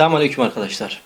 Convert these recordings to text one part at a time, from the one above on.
Selamünaleyküm arkadaşlar.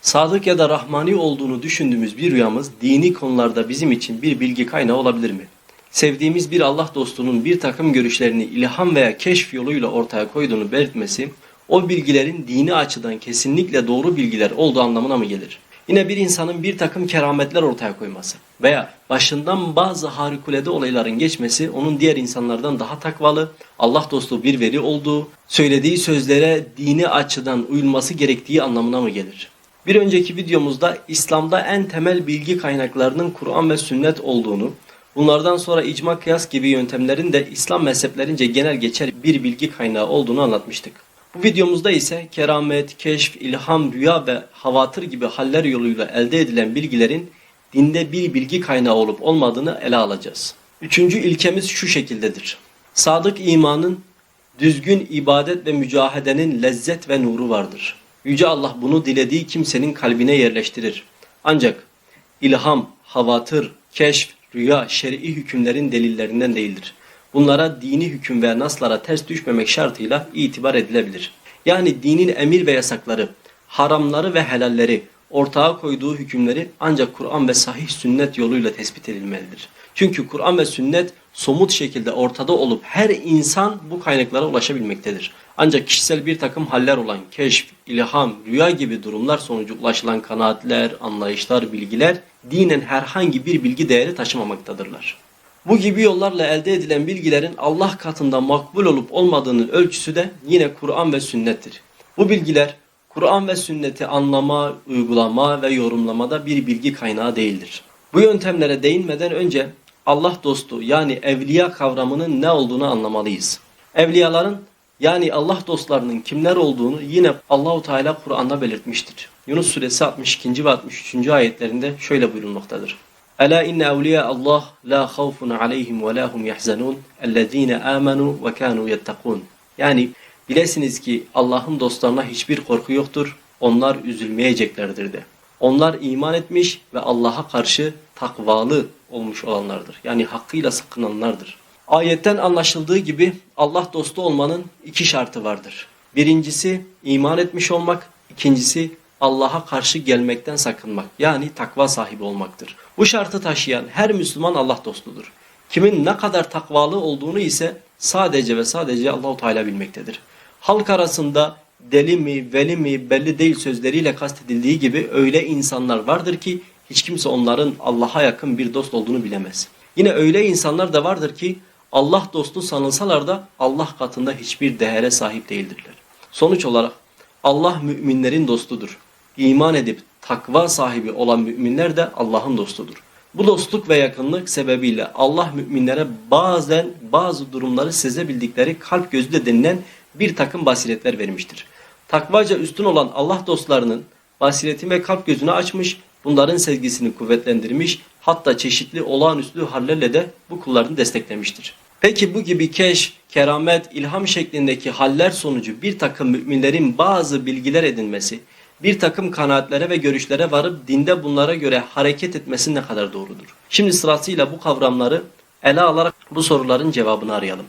Sadık ya da rahmani olduğunu düşündüğümüz bir rüyamız dini konularda bizim için bir bilgi kaynağı olabilir mi? Sevdiğimiz bir Allah dostunun bir takım görüşlerini ilham veya keşf yoluyla ortaya koyduğunu belirtmesi, o bilgilerin dini açıdan kesinlikle doğru bilgiler olduğu anlamına mı gelir? Yine bir insanın bir takım kerametler ortaya koyması veya başından bazı harikulade olayların geçmesi onun diğer insanlardan daha takvalı, Allah dostu bir veri olduğu, söylediği sözlere dini açıdan uyulması gerektiği anlamına mı gelir? Bir önceki videomuzda İslam'da en temel bilgi kaynaklarının Kur'an ve sünnet olduğunu, bunlardan sonra icma kıyas gibi yöntemlerin de İslam mezheplerince genel geçer bir bilgi kaynağı olduğunu anlatmıştık. Bu videomuzda ise keramet, keşf, ilham, rüya ve havatır gibi haller yoluyla elde edilen bilgilerin dinde bir bilgi kaynağı olup olmadığını ele alacağız. Üçüncü ilkemiz şu şekildedir. Sadık imanın düzgün ibadet ve mücahedenin lezzet ve nuru vardır. Yüce Allah bunu dilediği kimsenin kalbine yerleştirir. Ancak ilham, havatır, keşf, rüya, şer'i hükümlerin delillerinden değildir. Bunlara dini hüküm ve naslara ters düşmemek şartıyla itibar edilebilir. Yani dinin emir ve yasakları, haramları ve helalleri, ortağa koyduğu hükümleri ancak Kur'an ve sahih sünnet yoluyla tespit edilmelidir. Çünkü Kur'an ve sünnet somut şekilde ortada olup her insan bu kaynaklara ulaşabilmektedir. Ancak kişisel bir takım haller olan keşf, ilham, rüya gibi durumlar sonucu ulaşılan kanaatler, anlayışlar, bilgiler dinen herhangi bir bilgi değeri taşımamaktadırlar. Bu gibi yollarla elde edilen bilgilerin Allah katında makbul olup olmadığının ölçüsü de yine Kur'an ve sünnettir. Bu bilgiler Kur'an ve sünneti anlama, uygulama ve yorumlamada bir bilgi kaynağı değildir. Bu yöntemlere değinmeden önce Allah dostu yani evliya kavramının ne olduğunu anlamalıyız. Evliyaların yani Allah dostlarının kimler olduğunu yine Allahu Teala Kur'an'da belirtmiştir. Yunus suresi 62. ve 63. ayetlerinde şöyle buyurulmaktadır. Ela inne evliya Allah la havfun aleyhim ve la hum yahzanun ellezine amenu ve kanu yettakun. Yani bilesiniz ki Allah'ın dostlarına hiçbir korku yoktur. Onlar üzülmeyeceklerdir de. Onlar iman etmiş ve Allah'a karşı takvalı olmuş olanlardır. Yani hakkıyla sakınanlardır. Ayetten anlaşıldığı gibi Allah dostu olmanın iki şartı vardır. Birincisi iman etmiş olmak, ikincisi Allah'a karşı gelmekten sakınmak yani takva sahibi olmaktır. Bu şartı taşıyan her Müslüman Allah dostudur. Kimin ne kadar takvalı olduğunu ise sadece ve sadece Allahu Teala bilmektedir. Halk arasında deli mi, veli mi belli değil sözleriyle kastedildiği gibi öyle insanlar vardır ki hiç kimse onların Allah'a yakın bir dost olduğunu bilemez. Yine öyle insanlar da vardır ki Allah dostu sanılsalar da Allah katında hiçbir değere sahip değildirler. Sonuç olarak Allah müminlerin dostudur. İman edip takva sahibi olan müminler de Allah'ın dostudur. Bu dostluk ve yakınlık sebebiyle Allah müminlere bazen bazı durumları sezebildikleri kalp gözü denilen bir takım basiretler vermiştir. Takvaca üstün olan Allah dostlarının basireti ve kalp gözünü açmış, bunların sevgisini kuvvetlendirmiş, hatta çeşitli olağanüstü hallerle de bu kullarını desteklemiştir. Peki bu gibi keşf, keramet, ilham şeklindeki haller sonucu bir takım müminlerin bazı bilgiler edinmesi, bir takım kanaatlere ve görüşlere varıp dinde bunlara göre hareket etmesi ne kadar doğrudur? Şimdi sırasıyla bu kavramları ele alarak bu soruların cevabını arayalım.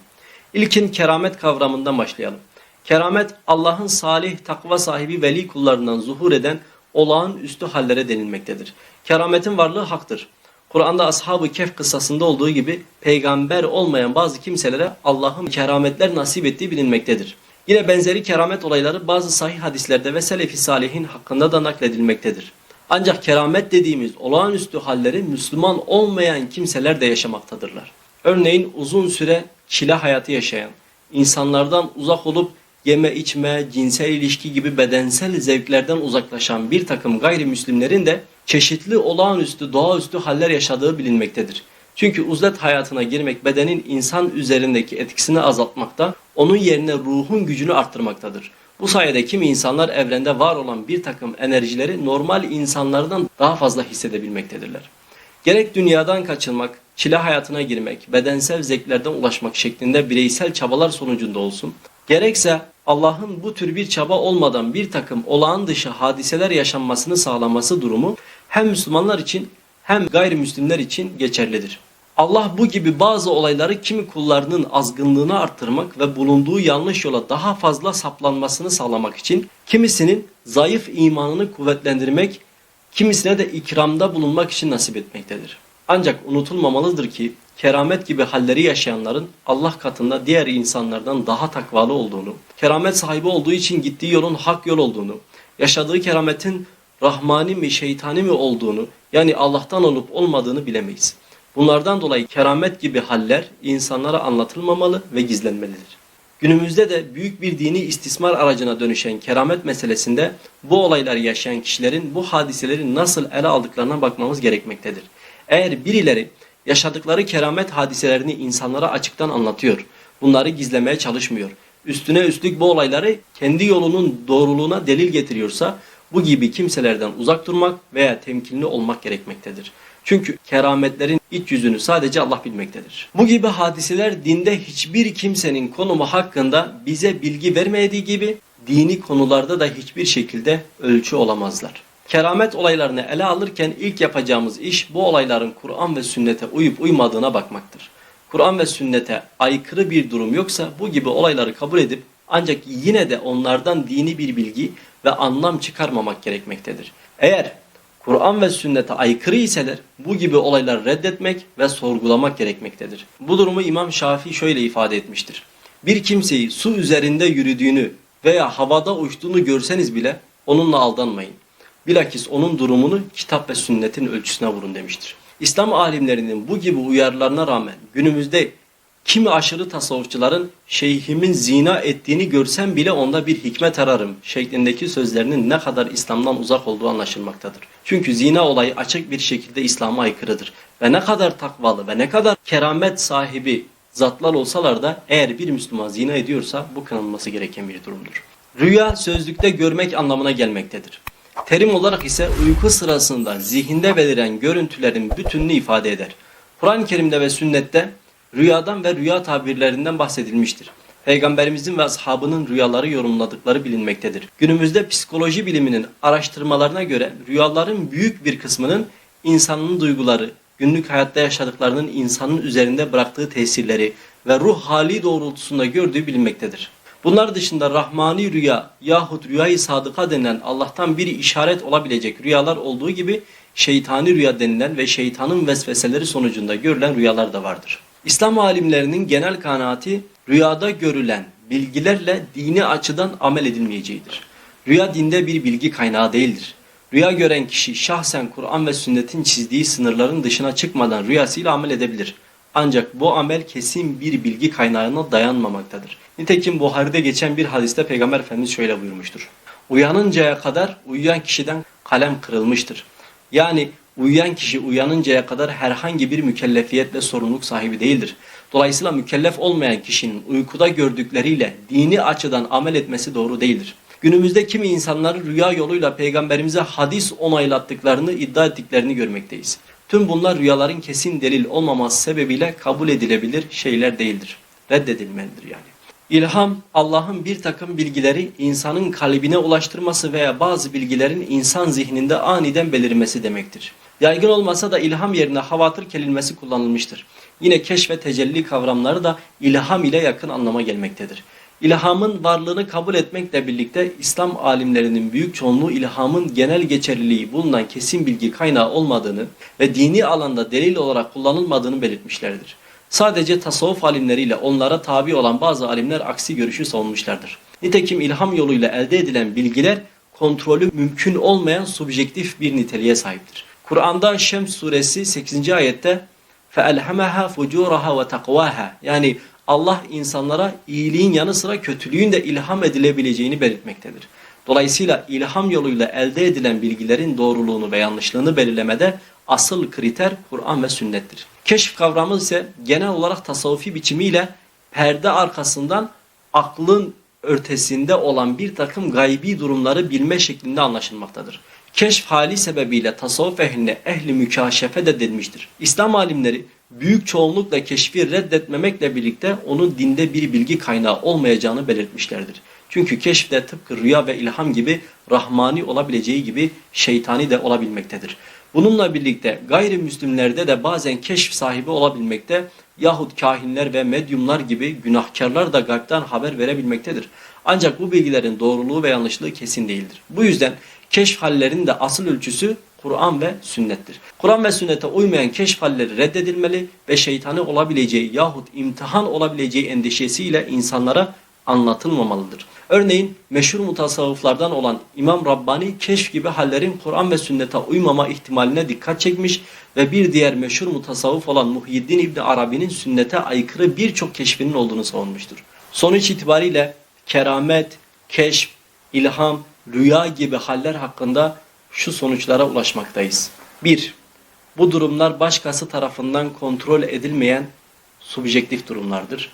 İlkin keramet kavramından başlayalım. Keramet Allah'ın salih, takva sahibi veli kullarından zuhur eden olağanüstü hallere denilmektedir. Kerametin varlığı haktır. Kur'an'da Ashab-ı Kehf kıssasında olduğu gibi peygamber olmayan bazı kimselere Allah'ın kerametler nasip ettiği bilinmektedir. Yine benzeri keramet olayları bazı sahih hadislerde ve selef-i salihin hakkında da nakledilmektedir. Ancak keramet dediğimiz olağanüstü halleri Müslüman olmayan kimseler de yaşamaktadırlar. Örneğin uzun süre çile hayatı yaşayan, insanlardan uzak olup yeme içme, cinsel ilişki gibi bedensel zevklerden uzaklaşan bir takım gayrimüslimlerin de çeşitli olağanüstü doğaüstü haller yaşadığı bilinmektedir. Çünkü uzlet hayatına girmek bedenin insan üzerindeki etkisini azaltmakta, onun yerine ruhun gücünü arttırmaktadır. Bu sayede kimi insanlar evrende var olan bir takım enerjileri normal insanlardan daha fazla hissedebilmektedirler. Gerek dünyadan kaçınmak, çile hayatına girmek, bedensel zevklerden ulaşmak şeklinde bireysel çabalar sonucunda olsun, gerekse Allah'ın bu tür bir çaba olmadan bir takım olağan dışı hadiseler yaşanmasını sağlaması durumu hem Müslümanlar için hem gayrimüslimler için geçerlidir. Allah bu gibi bazı olayları kimi kullarının azgınlığını arttırmak ve bulunduğu yanlış yola daha fazla saplanmasını sağlamak için kimisinin zayıf imanını kuvvetlendirmek, kimisine de ikramda bulunmak için nasip etmektedir. Ancak unutulmamalıdır ki keramet gibi halleri yaşayanların Allah katında diğer insanlardan daha takvalı olduğunu, keramet sahibi olduğu için gittiği yolun hak yol olduğunu, yaşadığı kerametin rahmani mi şeytani mi olduğunu yani Allah'tan olup olmadığını bilemeyiz. Bunlardan dolayı keramet gibi haller insanlara anlatılmamalı ve gizlenmelidir. Günümüzde de büyük bir dini istismar aracına dönüşen keramet meselesinde bu olayları yaşayan kişilerin bu hadiseleri nasıl ele aldıklarına bakmamız gerekmektedir. Eğer birileri yaşadıkları keramet hadiselerini insanlara açıktan anlatıyor, bunları gizlemeye çalışmıyor, üstüne üstlük bu olayları kendi yolunun doğruluğuna delil getiriyorsa bu gibi kimselerden uzak durmak veya temkinli olmak gerekmektedir. Çünkü kerametlerin iç yüzünü sadece Allah bilmektedir. Bu gibi hadiseler dinde hiçbir kimsenin konumu hakkında bize bilgi vermediği gibi dini konularda da hiçbir şekilde ölçü olamazlar. Keramet olaylarını ele alırken ilk yapacağımız iş bu olayların Kur'an ve sünnete uyup uymadığına bakmaktır. Kur'an ve sünnete aykırı bir durum yoksa bu gibi olayları kabul edip ancak yine de onlardan dini bir bilgi ve anlam çıkarmamak gerekmektedir. Eğer Kur'an ve sünnete aykırı iseler bu gibi olayları reddetmek ve sorgulamak gerekmektedir. Bu durumu İmam Şafii şöyle ifade etmiştir. Bir kimseyi su üzerinde yürüdüğünü veya havada uçtuğunu görseniz bile onunla aldanmayın. Bilakis onun durumunu kitap ve sünnetin ölçüsüne vurun demiştir. İslam alimlerinin bu gibi uyarılarına rağmen günümüzde kimi aşırı tasavvufçuların şeyhimin zina ettiğini görsem bile onda bir hikmet ararım şeklindeki sözlerinin ne kadar İslam'dan uzak olduğu anlaşılmaktadır. Çünkü zina olayı açık bir şekilde İslam'a aykırıdır. Ve ne kadar takvalı ve ne kadar keramet sahibi zatlar olsalar da eğer bir Müslüman zina ediyorsa bu kınanması gereken bir durumdur. Rüya sözlükte görmek anlamına gelmektedir. Terim olarak ise uyku sırasında zihinde beliren görüntülerin bütününü ifade eder. Kur'an-ı Kerim'de ve sünnette rüyadan ve rüya tabirlerinden bahsedilmiştir. Peygamberimizin ve ashabının rüyaları yorumladıkları bilinmektedir. Günümüzde psikoloji biliminin araştırmalarına göre rüyaların büyük bir kısmının insanın duyguları, günlük hayatta yaşadıklarının insanın üzerinde bıraktığı tesirleri ve ruh hali doğrultusunda gördüğü bilinmektedir. Bunlar dışında rahmani rüya yahut rüyayı sadıka denilen Allah'tan bir işaret olabilecek rüyalar olduğu gibi şeytani rüya denilen ve şeytanın vesveseleri sonucunda görülen rüyalar da vardır. İslam alimlerinin genel kanaati rüyada görülen bilgilerle dini açıdan amel edilmeyeceğidir. Rüya dinde bir bilgi kaynağı değildir. Rüya gören kişi şahsen Kur'an ve sünnetin çizdiği sınırların dışına çıkmadan rüyasıyla amel edebilir. Ancak bu amel kesin bir bilgi kaynağına dayanmamaktadır. Nitekim Buhari'de geçen bir hadiste Peygamber Efendimiz şöyle buyurmuştur. Uyanıncaya kadar uyuyan kişiden kalem kırılmıştır. Yani uyuyan kişi uyanıncaya kadar herhangi bir mükellefiyet ve sorumluluk sahibi değildir. Dolayısıyla mükellef olmayan kişinin uykuda gördükleriyle dini açıdan amel etmesi doğru değildir. Günümüzde kimi insanları rüya yoluyla peygamberimize hadis onaylattıklarını iddia ettiklerini görmekteyiz. Tüm bunlar rüyaların kesin delil olmaması sebebiyle kabul edilebilir şeyler değildir. Reddedilmelidir yani. İlham, Allah'ın bir takım bilgileri insanın kalbine ulaştırması veya bazı bilgilerin insan zihninde aniden belirmesi demektir. Yaygın olmasa da ilham yerine havatır kelimesi kullanılmıştır. Yine keşf ve tecelli kavramları da ilham ile yakın anlama gelmektedir. İlhamın varlığını kabul etmekle birlikte İslam alimlerinin büyük çoğunluğu ilhamın genel geçerliliği bulunan kesin bilgi kaynağı olmadığını ve dini alanda delil olarak kullanılmadığını belirtmişlerdir. Sadece tasavvuf alimleriyle onlara tabi olan bazı alimler aksi görüşü savunmuşlardır. Nitekim ilham yoluyla elde edilen bilgiler kontrolü mümkün olmayan subjektif bir niteliğe sahiptir. Kur'an'da Şems suresi 8. ayette فَاَلْهَمَهَا فُجُورَهَا وَتَقْوَاهَا Yani Allah insanlara iyiliğin yanı sıra kötülüğün de ilham edilebileceğini belirtmektedir. Dolayısıyla ilham yoluyla elde edilen bilgilerin doğruluğunu ve yanlışlığını belirlemede asıl kriter Kur'an ve sünnettir. Keşif kavramı ise genel olarak tasavvufi biçimiyle perde arkasından aklın örtesinde olan bir takım gaybi durumları bilme şeklinde anlaşılmaktadır. Keşf hali sebebiyle tasavvuf ehline ehli mükaşefe de denmiştir. İslam alimleri büyük çoğunlukla keşfi reddetmemekle birlikte onun dinde bir bilgi kaynağı olmayacağını belirtmişlerdir. Çünkü keşfte tıpkı rüya ve ilham gibi rahmani olabileceği gibi şeytani de olabilmektedir. Bununla birlikte gayrimüslimlerde de bazen keşf sahibi olabilmekte yahut kahinler ve medyumlar gibi günahkarlar da gaybden haber verebilmektedir. Ancak bu bilgilerin doğruluğu ve yanlışlığı kesin değildir. Bu yüzden keşf hallerinin de asıl ölçüsü Kur'an ve sünnettir. Kur'an ve sünnete uymayan keşf halleri reddedilmeli ve şeytani olabileceği yahut imtihan olabileceği endişesiyle insanlara anlatılmamalıdır. Örneğin meşhur mutasavvıflardan olan İmam Rabbani keşf gibi hallerin Kur'an ve sünnete uymama ihtimaline dikkat çekmiş ve bir diğer meşhur mutasavvıf olan Muhyiddin İbni Arabi'nin sünnete aykırı birçok keşfinin olduğunu savunmuştur. Sonuç itibariyle keramet, keşf, ilham, rüya gibi haller hakkında şu sonuçlara ulaşmaktayız. 1. Bu durumlar başkası tarafından kontrol edilmeyen subjektif durumlardır.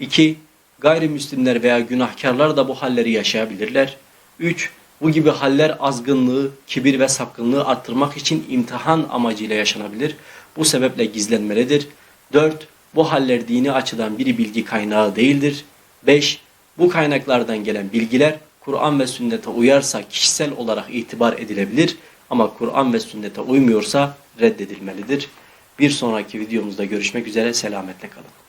2. Gayrimüslimler veya günahkarlar da bu halleri yaşayabilirler. 3. Bu gibi haller azgınlığı, kibir ve sapkınlığı arttırmak için imtihan amacıyla yaşanabilir. Bu sebeple gizlenmelidir. 4. Bu haller dini açıdan bir bilgi kaynağı değildir. 5. Bu kaynaklardan gelen bilgiler Kur'an ve sünnete uyarsa kişisel olarak itibar edilebilir ama Kur'an ve sünnete uymuyorsa reddedilmelidir. Bir sonraki videomuzda görüşmek üzere selametle kalın.